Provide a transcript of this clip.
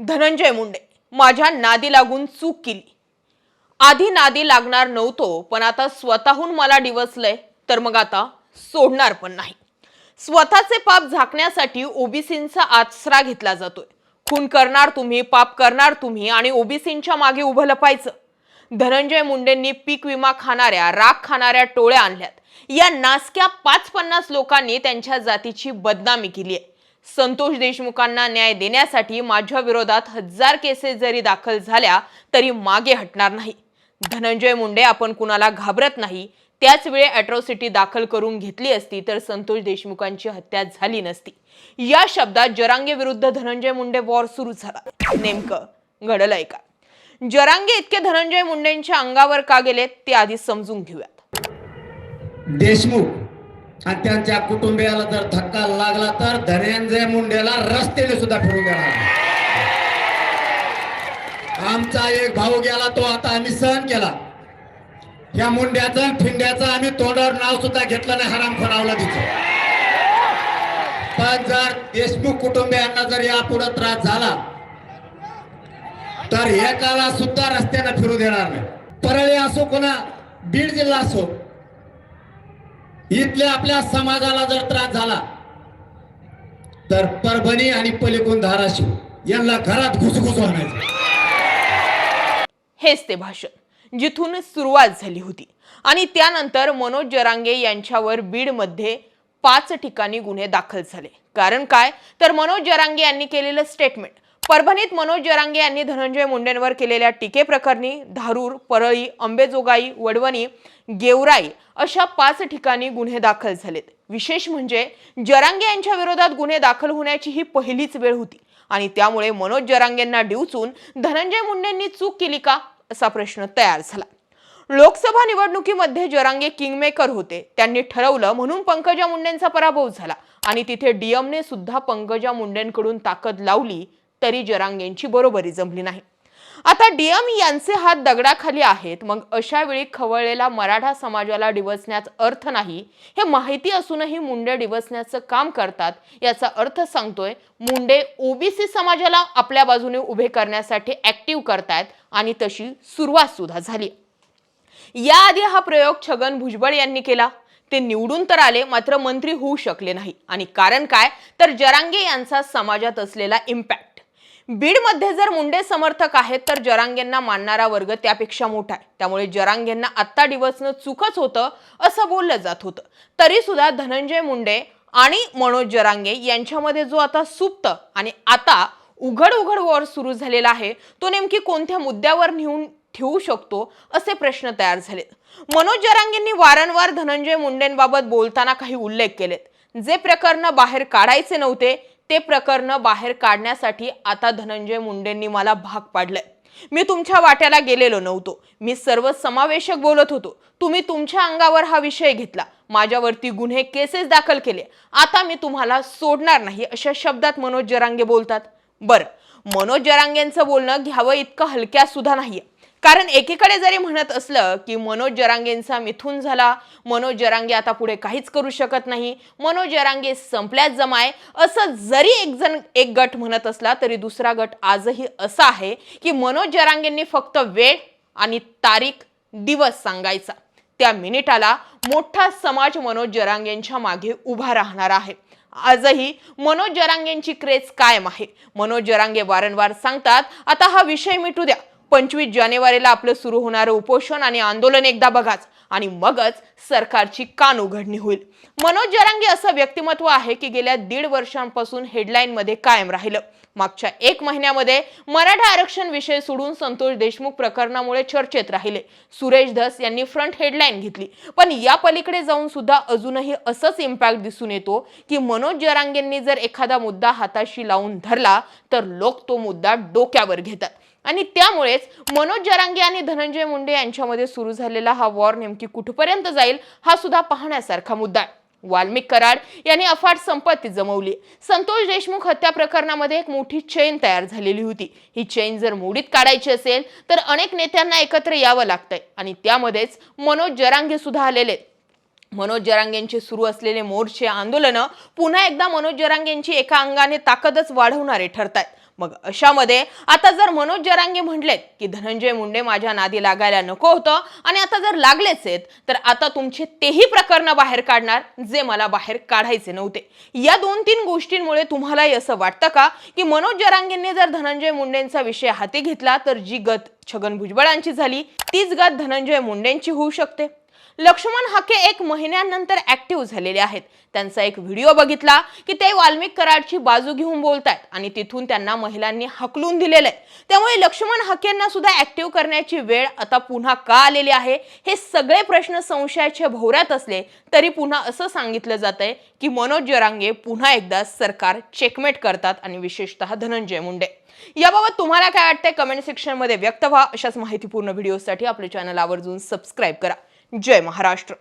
धनंजय मुंडे. माझ्या नादी लागून चूक केली. आधी नादी लागणार नव्हतो पण आता स्वतःहून मला डिवसलंय तर मग आता सोडणार पण नाही. स्वतःचे पाप झाकण्यासाठी ओबीसींचा आसरा घेतला जातोय. खून करणार तुम्ही पाप करणार तुम्ही आणि ओबीसींच्या मागे उभं लपायचं. धनंजय मुंडेंनी पीक विमा खाणाऱ्या राख खाणाऱ्या टोळ्या आणल्यात. या नासक्या पाच पन्नास लोकांनी त्यांच्या जातीची बदनामी केली आहे संतोष देशमुखांना न्याय देण्यासाठी माझ्या विरोधात हजार केसेस जरी दाखल झाल्या तरी मागे हटणार नाही. धनंजय मुंडे आपण कुणाला घाबरत नाही त्याच वेळी अॅट्रॉसिटी दाखल करून घेतली असती तर संतोष देशमुखांची हत्या झाली नसती. या शब्दात जरांगे विरुद्ध धनंजय मुंडे वॉर सुरू झाला. नेमकं घडलंय का? जरांगे इतके धनंजय मुंडेंच्या अंगावर का गेले ते आधी समजून घेऊयात. देशमुख आणि त्यांच्या कुटुंबियाला जर धक्का लागला तर धनंजय मुंडेला रस्त्याने सुद्धा फिरू देणार आमचा एक भाऊ गेला तो आता आम्ही सहन केला. या मुंड्याचं फिंड्याचं आम्ही तोंडावर नाव सुद्धा घेतलं नाही हराम फरावला तिचं पण जर देशमुख कुटुंबियांना जर यापुढे त्रास झाला तर एकाला सुद्धा रस्त्यानं फिरू देणार नाही. परळी असो कोणा बीड जिल्हा असो इथल्या आपल्या समाजाला जर त्रास झाला तर परभणी आणि पलीकडून धाराशिव यांना घरात घुसघुस आणायचं. हेच ते भाषण जिथून सुरुवात झाली होती. आणि त्यानंतर मनोज जरांगे यांच्यावर बीडमध्ये पाच ठिकाणी गुन्हे दाखल झाले. कारण काय? तर मनोज जरांगे यांनी केलेलं स्टेटमेंट परभणीत मनोज जरांगे यांनी धनंजय मुंडेंवर केलेल्या टीकेप्रकरणी धारूर परळी अंबेजोगाई वडवणी गेवराई अशा पाच ठिकाणी गुन्हे दाखल झालेत. विशेष म्हणजे जरांगे यांच्या विरोधात गुन्हे दाखल होण्याची ही पहिलीच वेळ होती आणि त्यामुळे मनोज जरांगेंना डिवचून धनंजय मुंडेंनी चूक केली का असा प्रश्न तयार झाला. लोकसभा निवडणुकीमध्ये जरांगे किंगमेकर होते. त्यांनी ठरवलं म्हणून पंकजा मुंडेंचा पराभव झाला आणि तिथे डीएमने सुद्धा पंकजा मुंडेंकडून ताकद लावली तरी जरांगेंची बरोबरी जमली नाही. आता डीएम यांचे हात दगडाखाली आहेत मग अशा वेळी खवळलेला मराठा समाजाला डिवचण्यात अर्थ नाही हे माहिती असूनही मुंडे डिवचण्याचं काम करतात याचा अर्थ सांगतोय मुंडे ओबीसी समाजाला आपल्या बाजूने उभे करण्यासाठी ऍक्टिव्ह करतायत आणि तशी सुरुवात सुद्धा झाली. याआधी हा प्रयोग छगन भुजबळ यांनी केला. ते निवडून तर आले मात्र मंत्री होऊ शकले नाही. आणि कारण काय? तर जरांगे यांचा समाजात असलेला इम्पॅक्ट बीडमध्ये जर मुंडे समर्थक आहेत तर जरांगेंना मानणारा वर्ग त्यापेक्षा मोठा आहे. त्यामुळे जरांगेंना आत्ता डिवचणं चुकच होतं असं बोललं जात होतं. तरी सुद्धा धनंजय मुंडे आणि मनोज जरांगे यांच्यामध्ये जो आता सुप्त आणि आता उघड उघड वॉर सुरू झालेला आहे तो नेमकी कोणत्या मुद्द्यावर नेऊन ठेवू शकतो असे प्रश्न तयार झाले मनोज जरांगेंनी वारंवार धनंजय मुंडेंबाबत बोलताना काही उल्लेख केलेत. जे प्रकरण बाहेर काढायचे नव्हते ते प्रकरण बाहेर काढण्यासाठी आता धनंजय मुंडेंनी मला भाग पाडलंय. मी तुमच्या वाट्याला गेलेलो नव्हतो. मी सर्व समावेशक बोलत होतो. तुम्ही तुमच्या अंगावर हा विषय घेतला. माझ्यावरती गुन्हे केसेस दाखल केले. आता मी तुम्हाला सोडणार नाही अशा शब्दात मनोज जरांगे बोलतात. बरं मनोज जरांगेंचं बोलणं घ्यावं इतकं हलक्या सुद्धा नाहीये. कारण एकीकडे जरी म्हणत असलं की मनोज जरांगेंचा मिथून झाला मनोज जरांगे आता पुढे काहीच करू शकत नाही मनोज जरांगे संपल्याच जमाय असं जरी एक जण एक गट म्हणत असला तरी दुसरा गट आजही असा आहे की मनोज जरांगेंनी फक्त वेळ आणि तारीख दिवस सांगायचा. त्या मिनिटाला मोठा समाज मनोज जरांगेंच्या मागे उभा राहणार आहे. आजही मनोज जरांगेंची क्रेज कायम आहे. मनोज जरांगे वारंवार सांगतात आता हा विषय मिटू द्या. पंचवीस जानेवारीला आपलं सुरू होणारं उपोषण आणि आंदोलन एकदा बघाच आणि मगच सरकारची कान उघडणी होईल. मनोज जरांगे असं व्यक्तिमत्व आहे की गेल्या दीड वर्षांपासून हेडलाईन मध्ये कायम राहिलं. मागच्या एक महिन्यामध्ये मराठा आरक्षण विषय सोडून संतोष देशमुख प्रकरणामुळे चर्चेत राहिले. सुरेश धस यांनी फ्रंट हेडलाईन घेतली. पण या पलीकडे जाऊन सुद्धा अजूनही असंच इम्पॅक्ट दिसून येतो की मनोज जरांगेंनी जर एखादा मुद्दा हाताशी लावून धरला तर लोक तो मुद्दा डोक्यावर घेतात. आणि त्यामुळेच मनोज जरांगे आणि धनंजय मुंडे यांच्यामध्ये सुरू झालेला हा वॉर नेमकी कुठपर्यंत जाईल हा सुद्धा पाहण्यासारखा मुद्दा आहे. वाल्मिक कराड यांनी अफाट संपत्ती जमवली. संतोष देशमुख हत्या प्रकरणामध्ये एक मोठी चेन तयार झालेली होती. ही चेन जर मोडीत काढायची असेल तर अनेक नेत्यांना एकत्र यावं लागतंय. आणि त्यामध्येच मनोज जरांगे सुद्धा आलेले मनोज जरांगेंचे सुरू असलेले मोर्चे आंदोलनं पुन्हा एकदा मनोज जरांगेंची एका अंगाने ताकदच वाढवणारे ठरतायत. मग अशामध्ये आता जर मनोज जरांगे म्हटलेत की धनंजय मुंडे माझ्या नादी लागायला नको होतं आणि आता जर लागलेच आहेत तर आता तुमचे तेही प्रकरण बाहेर काढणार जे मला बाहेर काढायचे नव्हते. या दोन तीन गोष्टींमुळे तुम्हालाही असं वाटतं का की मनोज जरांगेंनी जर धनंजय मुंडेंचा विषय हाती घेतला तर जी गत छगन भुजबळांची झाली तीच गत धनंजय मुंडेंची होऊ शकते? लक्ष्मण हके एक महिन्यानंतर ऍक्टिव्ह झालेले आहेत. त्यांचा एक व्हिडिओ बघितला की ते वाल्मिक कराडची बाजू घेऊन बोलतायत आणि तिथून त्यांना महिलांनी हकलून दिलेलं आहे त्यामुळे लक्ष्मण हकेंना सुद्धा ऍक्टिव्ह करण्याची वेळ आता पुन्हा का आलेली आहे? हे सगळे प्रश्न संशयाच्या भोवऱ्यात असले तरी पुन्हा असं सांगितलं जात आहे की मनोज जरांगे पुन्हा एकदा सरकार चेकमेट करतात आणि विशेषतः धनंजय मुंडे. याबाबत तुम्हाला काय वाटतंय? कमेंट सेक्शनमध्ये व्यक्त व्हा. अशाच माहितीपूर्ण व्हिडिओसाठी आपले चॅनल आवर्जून सबस्क्राईब करा. जय महाराष्ट्र.